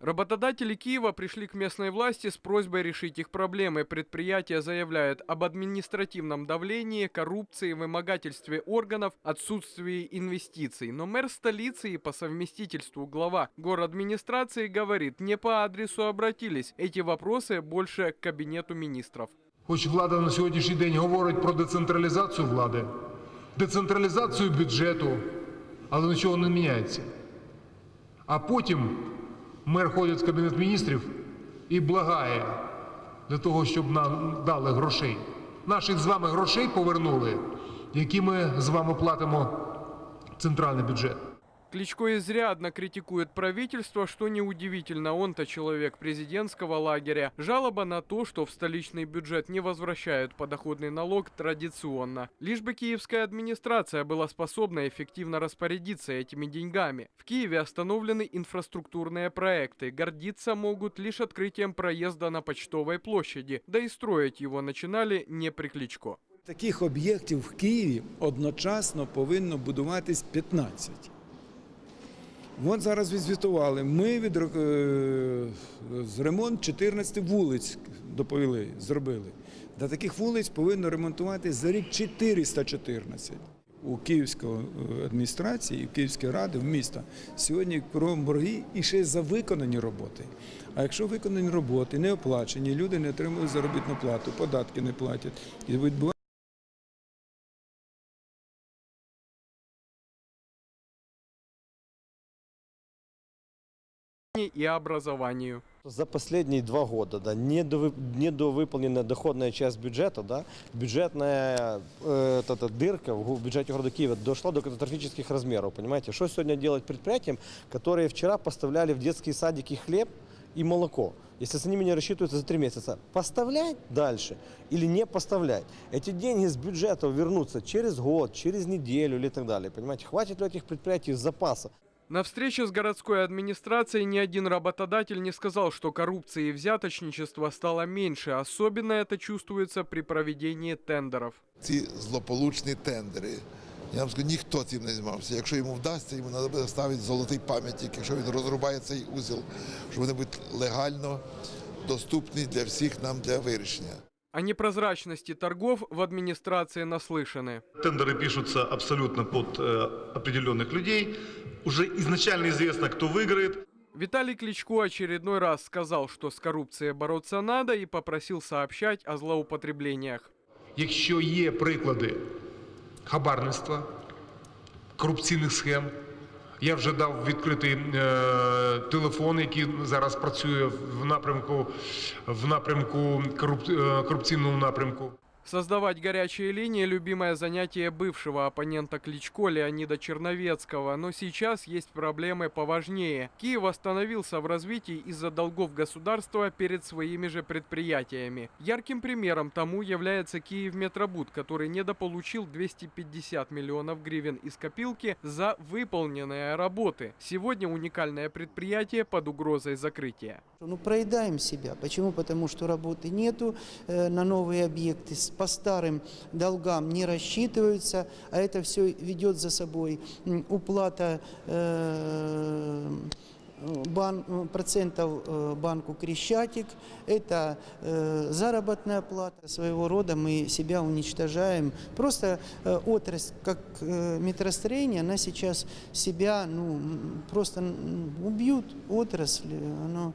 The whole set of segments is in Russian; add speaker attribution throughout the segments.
Speaker 1: Работодатели Киева пришли к местной власти с просьбой решить их проблемы. Предприятия заявляют об административном давлении, коррупции, вымогательстве органов, отсутствии инвестиций. Но мэр столицы и по совместительству глава администрации говорит, не по адресу обратились. Эти вопросы больше к кабинету министров.
Speaker 2: Хоч влада на сьогоднішній день говорить про децентралізацію влади, децентралізацію бюджету, але нічого не міняється. А потім Мер ходить в кабінет міністрів і благає для того, щоб нам дали грошей. Наших з вами грошей повернули, які ми з вами платимо в центральний бюджет.
Speaker 1: Кличко изрядно критикует правительство, что неудивительно, он-то человек президентского лагеря. Жалоба на то, что в столичный бюджет не возвращают подоходный налог традиционно. Лишь бы киевская администрация была способна эффективно распорядиться этими деньгами. В Киеве остановлены инфраструктурные проекты. Гордиться могут лишь открытием проезда на Почтовой площади, да и строить его начинали не при Кличко.
Speaker 3: Таких об'єктів в Києві одночасно повинно будуватись 15. От зараз відзвітували. Ми від е, з ремонт 14 вулиць доповіли, зробили. До таких вулиць повинно ремонтувати за рік 414. У Київської е, адміністрації і в Київській ради в міста сьогодні кругом борги і ще за виконані роботи. А якщо виконані роботи не оплачені, люди не отримують заробітну плату, податки не платять і відбувається
Speaker 1: И образованию.
Speaker 4: За последние два года да, недовы- недовыполненная доходная часть бюджета, да, бюджетная э, вот эта дырка в бюджете города Киева дошла до катастрофических размеров. Понимаете, что сегодня делать предприятиям, которые вчера поставляли в детские садики хлеб и молоко? Если с ними не рассчитываются за три месяца, поставлять дальше или не поставлять? Эти деньги с бюджета вернутся через год, через неделю или так далее. Понимаете, хватит ли этих предприятий запаса?
Speaker 1: На встрече с городской администрацией ни один работодатель не сказал, что коррупции и взяточничества стало меньше. Особенно это чувствуется при проведении тендеров.
Speaker 5: ці злополучні тендери. Я вам скажу, ніхто цим не займався. Якщо йому вдасться, йому треба буде ставити золотий пам'ятник, якщо він розрубає цей узел, щоб вони будуть легально доступні для всіх нам для вирішення.
Speaker 1: О непрозрачности торгов в администрации наслышаны.
Speaker 6: Тендеры пишутся абсолютно под э, определенных людей. Уже изначально известно, кто выиграет.
Speaker 1: Виталий Кличко очередной раз сказал, что с коррупцией бороться надо и попросил сообщать о злоупотреблениях.
Speaker 2: Якщо є приклади хабарництва, корупційних схем, я вже дав відкритий е, телефон, який зараз працює в напрямку в напрямку коруп, е, корупційному напрямку.
Speaker 1: Создавать горячие линии – любимое занятие бывшего оппонента Кличко Леонида Черновецкого. Но сейчас есть проблемы поважнее. Киев остановился в развитии из-за долгов государства перед своими же предприятиями. Ярким примером тому является Киев Метробуд, который недополучил 250 миллионов гривен из копилки за выполненные работы. Сегодня уникальное предприятие под угрозой закрытия.
Speaker 7: Ну, проедаем себя. Почему? Потому что работы нету, э, на новые объекты по старым долгам не рассчитываются, а это все ведет за собой уплата э, бан- э, процентов э, банку Крещатик, это э, заработная плата. Своего рода мы себя уничтожаем. Просто э, отрасль, как э, метростроение, она сейчас себя ну, м, просто м, убьют отрасль. Оно,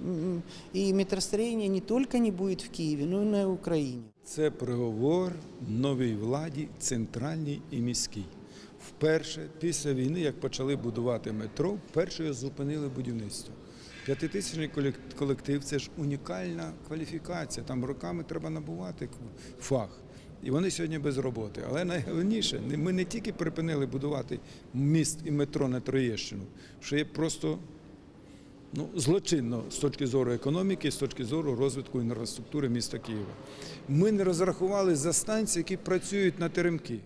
Speaker 7: м, и метростроение не только не будет в Киеве, но и на Украине.
Speaker 3: Це приговор новій владі, центральній і міській. Вперше після війни, як почали будувати метро, вперше зупинили будівництво. П'ятитисячний колектив це ж унікальна кваліфікація. Там роками треба набувати фах. І вони сьогодні без роботи. Але найголовніше, ми не тільки припинили будувати міст і метро на Троєщину, що є просто ну, злочинно з точки зору економіки, з точки зору розвитку інфраструктури міста Києва. Ми не розрахували за станції, які працюють на теремки.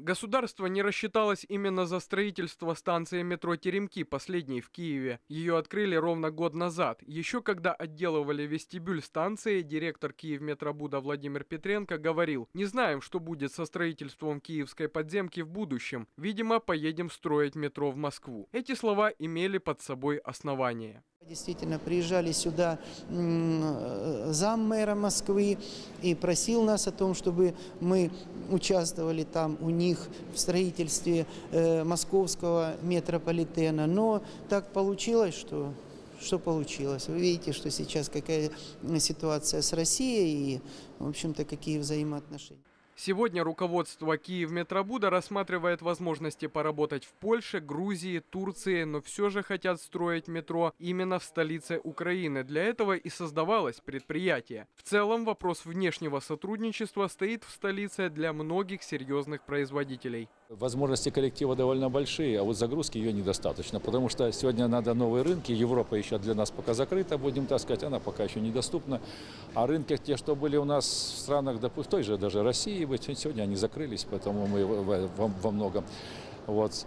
Speaker 1: Государство не рассчиталось именно за строительство станции метро Теремки, последней в Киеве. Ее открыли ровно год назад. Еще когда отделывали вестибюль станции, директор Киевметробуда Владимир Петренко говорил, не знаем, что будет со строительством киевской подземки в будущем. Видимо, поедем строить метро в Москву. Эти слова имели под собой основание.
Speaker 7: Действительно, приезжали сюда э, зам мэра Москвы и просил нас о том, чтобы мы участвовали там у них в строительстве э, московского метрополитена. Но так получилось, что, что получилось. Вы видите, что сейчас какая ситуация с Россией и, в общем-то, какие взаимоотношения.
Speaker 1: Сегодня руководство Киев-Метробуда рассматривает возможности поработать в Польше, Грузии, Турции, но все же хотят строить метро именно в столице Украины. Для этого и создавалось предприятие. В целом вопрос внешнего сотрудничества стоит в столице для многих серьезных производителей.
Speaker 8: Возможности коллектива довольно большие, а вот загрузки ее недостаточно, потому что сегодня надо новые рынки, Европа еще для нас пока закрыта, будем так сказать, она пока еще недоступна, а рынки, те, что были у нас в странах, допустим, той же даже России, сегодня они закрылись, поэтому мы во многом. Вот.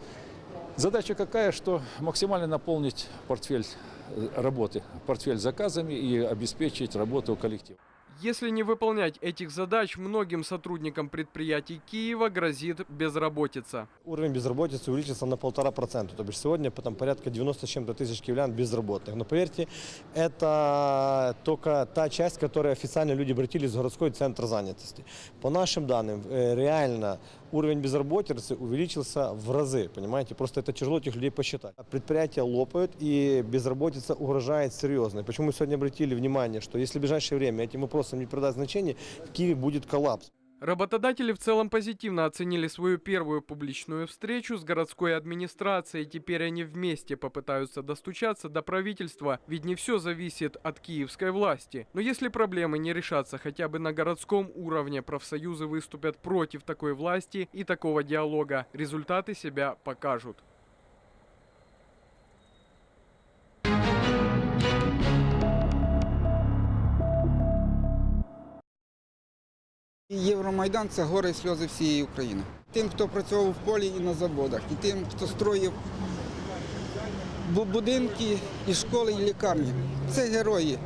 Speaker 8: Задача какая, что максимально наполнить портфель э, работы, портфель заказами и обеспечить работу коллектива.
Speaker 1: Если не выполнять этих задач, многим сотрудникам предприятий Киева грозит безработица.
Speaker 4: Уровень безработицы увеличился на полтора процента. То бишь сегодня там порядка 90 с чем-то тысяч киевлян безработных. Но поверьте, это только та часть, которой официально люди обратились в городской центр занятости. По нашим данным, э, реально уровень безработицы увеличился в разы, понимаете? Просто это тяжело этих людей посчитать. Предприятия лопают и безработица угрожает серьезно. Почему мы сегодня обратили внимание, что если в ближайшее время этим вопросам не придать значения, в Киеве будет коллапс.
Speaker 1: Работодатели в целом позитивно оценили свою первую публичную встречу с городской администрацией. Теперь они вместе попытаются достучаться до правительства, ведь не все зависит от киевской власти. Но если проблемы не решатся хотя бы на городском уровне, профсоюзы выступят против такой власти и такого диалога. Результаты себя покажут.
Speaker 9: Євромайдан це гори і сльози всієї України. Тим, хто працював в полі і на заводах, і тим, хто строїв будинки, і школи, і лікарні. Це герої,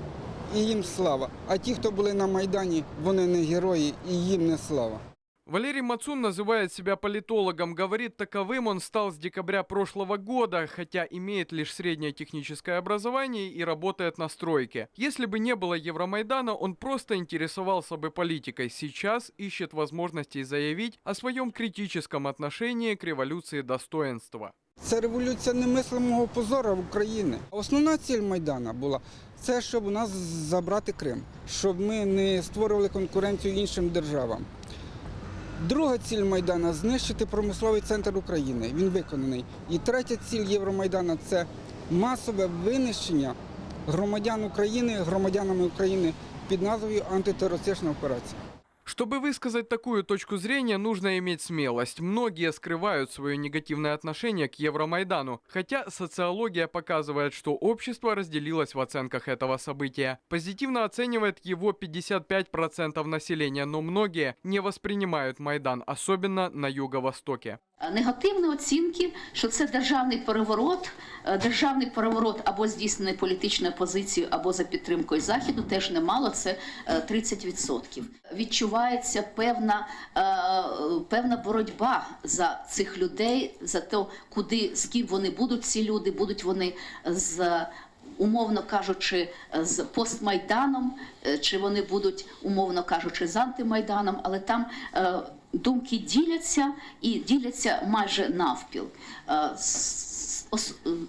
Speaker 9: і їм слава. А ті, хто були на Майдані, вони не герої, і їм не слава.
Speaker 1: Валерий Мацун называет себя политологом. Говорит, таковым он стал с декабря прошлого года, хотя имеет лишь среднее техническое образование и работает на стройке. Если бы не было Евромайдана, он просто интересовался бы политикой. Сейчас ищет возможностей заявить о своем критическом отношении к революции достоинства.
Speaker 9: Це революція немислимого позора в Україні. Основна ціль Майдана була це, щоб у нас забрати Крим, щоб ми не створювали конкуренцію іншим державам. Друга ціль Майдана знищити промисловий центр України. Він виконаний. І третя ціль Євромайдана це масове винищення громадян України громадянами України під назвою антитерористична операція.
Speaker 1: Чтобы высказать такую точку зрения, нужно иметь смелость. Многие скрывают свое негативное отношение к Евромайдану, хотя социология показывает, что общество разделилось в оценках этого события. Позитивно оценивает его 55% населения, но многие не воспринимают Майдан, особенно на юго-востоке.
Speaker 10: Негативні оцінки, що це державний переворот, е, державний переворот або здійснений політичною позицією, або за підтримкою заходу, теж немало. Це е, 30%. Відчувається певна, е, певна боротьба за цих людей, за те, куди з ким вони будуть. Ці люди будуть вони з. Умовно кажучи, з постмайданом, е, чи вони будуть, умовно кажучи, з антимайданом, але там е, думки діляться і діляться майже навпіл. Е,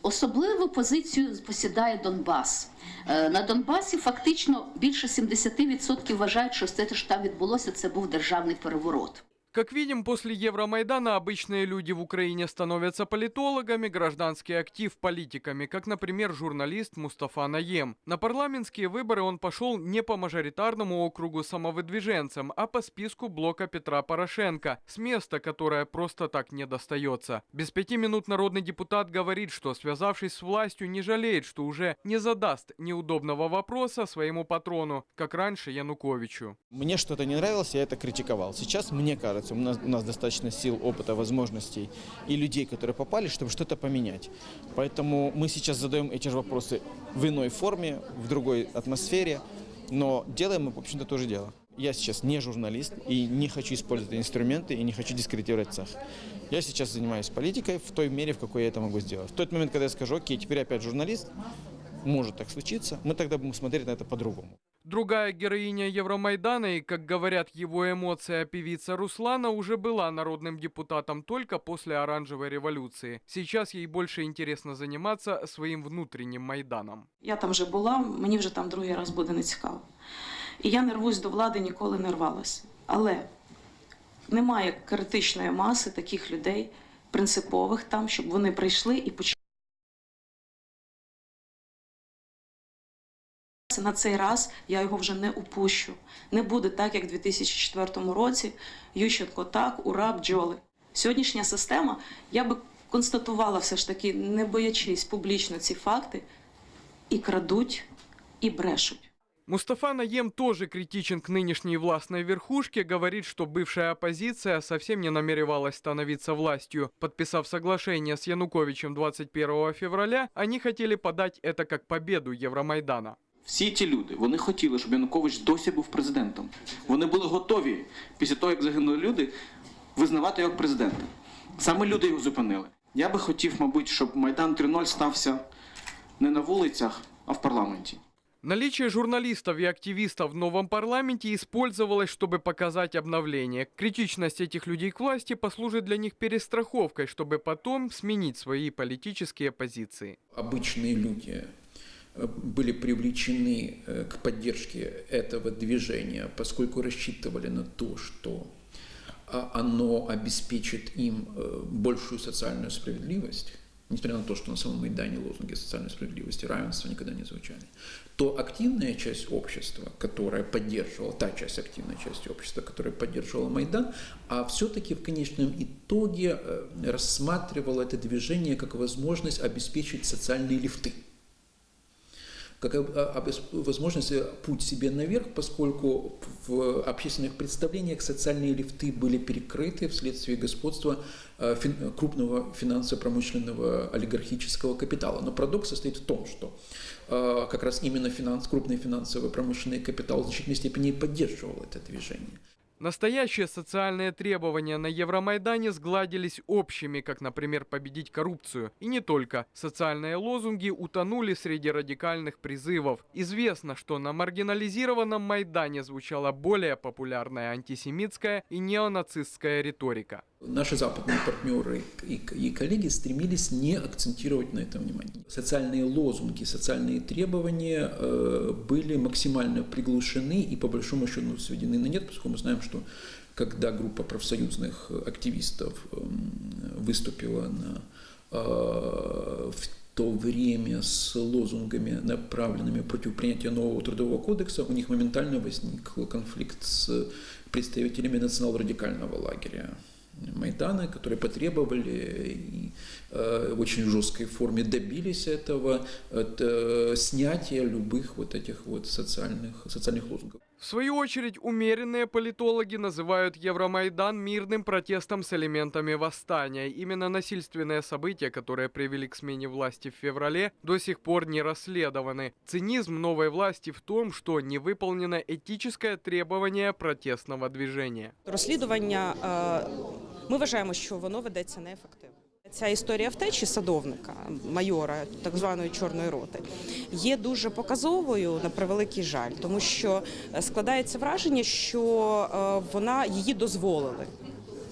Speaker 10: Особливу позицію посідає Донбас. Е, На Донбасі фактично більше 70% вважають, що це теж там відбулося, це був державний переворот.
Speaker 1: Как видим, после Евромайдана обычные люди в Украине становятся политологами, гражданский актив – политиками, как, например, журналист Мустафа Наем. На парламентские выборы он пошел не по мажоритарному округу самовыдвиженцем, а по списку блока Петра Порошенко, с места, которое просто так не достается. Без пяти минут народный депутат говорит, что, связавшись с властью, не жалеет, что уже не задаст неудобного вопроса своему патрону, как раньше Януковичу.
Speaker 11: Мне что-то не нравилось, я это критиковал. Сейчас мне кажется, у нас, у нас достаточно сил, опыта, возможностей и людей, которые попали, чтобы что-то поменять. Поэтому мы сейчас задаем эти же вопросы в иной форме, в другой атмосфере, но делаем мы, в общем-то, тоже дело. Я сейчас не журналист и не хочу использовать инструменты и не хочу дискредитировать цех. Я сейчас занимаюсь политикой в той мере, в какой я это могу сделать. В тот момент, когда я скажу, окей, теперь опять журналист, может так случиться, мы тогда будем смотреть на это по-другому.
Speaker 1: Другая героиня Евромайдана и, как говорят его эмоции, певица Руслана уже была народным депутатом только после оранжевой революции. Сейчас ей больше интересно заниматься своим внутренним Майданом.
Speaker 12: Я там вже була, мені вже там другий раз буде не цікаво. І я не рвусь до влади, ніколи не рвалася. Але немає критичної маси таких людей, принципових там, щоб вони прийшли і почали. На цей раз я його вже не упущу. Не буде так, як в 2004 році. Ющенко так, ура, бджоли. Сьогоднішня система, я би констатувала все ж таки, не боячись публічно ці факти, і крадуть, і брешуть.
Speaker 1: Мустафа Наем тоже критичен к нынешней властной верхушке, говорит, что бывшая оппозиция совсем не намеревалась становиться властью. Подписав соглашение с Януковичем 21 февраля, они хотели подать это как победу Евромайдана.
Speaker 13: Всі ті люди вони хотіли, щоб Янукович досі був президентом. Вони були готові після того, як загинули люди, визнавати його як президента. Саме люди його зупинили. Я би хотів, мабуть, щоб Майдан 3.0 стався не на вулицях, а в парламенті.
Speaker 1: Наличие журналистов и активистов в новом парламенте использовалось, чтобы показать обновление. Критичность этих людей к власти послужит для них перестраховкой, чтобы потом сменить свои политические позиции.
Speaker 14: обычные люди э, были привлечены э, к поддержке этого движения, поскольку рассчитывали на то, что а, оно обеспечит им э, большую социальную справедливость, несмотря на то, что на самом Майдане лозунги социальной справедливости и равенства никогда не звучали, то активная часть общества, которая поддерживала, та часть активной части общества, которая поддерживала Майдан, а все-таки в конечном итоге э, рассматривала это движение как возможность обеспечить социальные лифты как об- возможность путь себе наверх, поскольку в общественных представлениях социальные лифты были перекрыты вследствие господства фин- крупного финансово-промышленного олигархического капитала. Но парадокс состоит в том, что э, как раз именно финанс, крупный финансово-промышленный капитал в значительной степени поддерживал это движение.
Speaker 1: Настоящие социальные требования на Евромайдане сгладились общими, как, например, победить коррупцию. И не только. Социальные лозунги утонули среди радикальных призывов. Известно, что на маргинализированном Майдане звучала более популярная антисемитская и неонацистская риторика.
Speaker 14: Наши западные партнеры и, коллеги стремились не акцентировать на этом внимание. Социальные лозунги, социальные требования э, были максимально приглушены и по большому счету сведены на нет, поскольку мы знаем, что когда группа профсоюзных активистов эм, выступила на, э, в то время с лозунгами, направленными против принятия нового трудового кодекса, у них моментально возник конфликт с представителями национал-радикального лагеря. Майдана, которые потребовали и э, в очень жесткой форме добились этого, это снятия любых вот этих вот социальных, социальных лозунгов.
Speaker 1: В свою очередь, умеренные политологи называют Евромайдан мирным протестом с элементами восстания. Именно насильственные события, которые привели к смене власти в феврале, до сих пор не расследованы. Цинизм новой власти в том, что не выполнено этическое требование протестного движения.
Speaker 15: Розслідування е, ми вважаємо, що воно ведеться неефективно. Ця історія втечі садовника, майора так званої чорної роти, є дуже показовою на превеликий жаль, тому що е, складається враження, що е, вона її дозволили.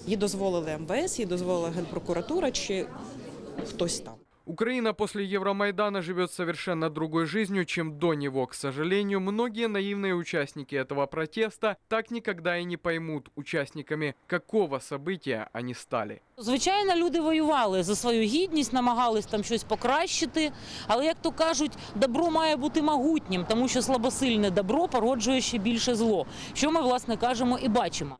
Speaker 15: Її дозволили МВС, її дозволила Генпрокуратура чи хтось там.
Speaker 1: Украина после Евромайдана живет совершенно другой жизнью, чем до него. К сожалению, многие наивные участники этого протеста так никогда и не поймут, участниками какого события они стали.
Speaker 16: Звичайно, люди воювали за свою гідність, намагались там щось покращити. Але як то кажуть, добро має бути могутнім, тому що слабосильне добро породжує ще більше зло. Що ми власне кажемо і бачимо.